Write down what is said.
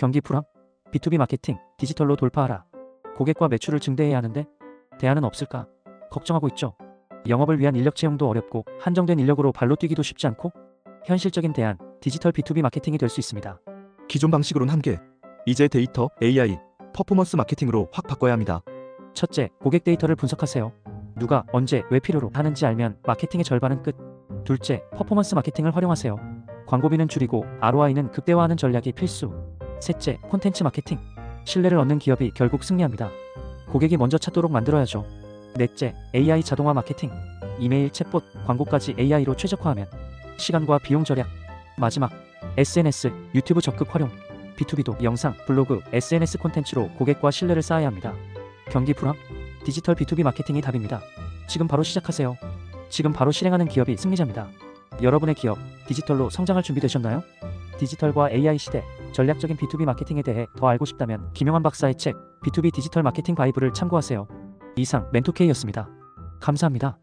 경기 불황? B2B 마케팅, 디지털로 돌파하라. 고객과 매출을 증대해야 하는데 대안은 없을까? 걱정하고 있죠. 영업을 위한 인력 채용도 어렵고 한정된 인력으로 발로 뛰기도 쉽지 않고 현실적인 대안, 디지털 B2B 마케팅이 될 수 있습니다. 기존 방식으론 한계. 이제 데이터, AI, 퍼포먼스 마케팅으로 확 바꿔야 합니다. 첫째, 고객 데이터를 분석하세요. 누가 언제 왜 필요로 하는지 알면 마케팅의 절반은 끝. 둘째, 퍼포먼스 마케팅을 활용하세요. 광고비는 줄이고 ROI는 극대화하는 전략이 필수. 셋째, 콘텐츠 마케팅. 신뢰를 얻는 기업이 결국 승리합니다. 고객이 먼저 찾도록 만들어야죠. 넷째, AI 자동화 마케팅. 이메일, 챗봇, 광고까지 AI로 최적화하면 시간과 비용 절약. 마지막, SNS, 유튜브 적극 활용. B2B도 영상, 블로그, SNS 콘텐츠로 고객과 신뢰를 쌓아야 합니다. 경기 불황? 디지털 B2B 마케팅이 답입니다. 지금 바로 시작하세요. 지금 바로 실행하는 기업이 승리자입니다. 여러분의 기업, 디지털로 성장할 준비 되셨나요? 디지털과 AI 시대, 전략적인 B2B 마케팅에 대해 더 알고 싶다면 김용환 박사의 책 B2B 디지털 마케팅 바이블을 참고하세요. 이상 멘토K였습니다. 감사합니다.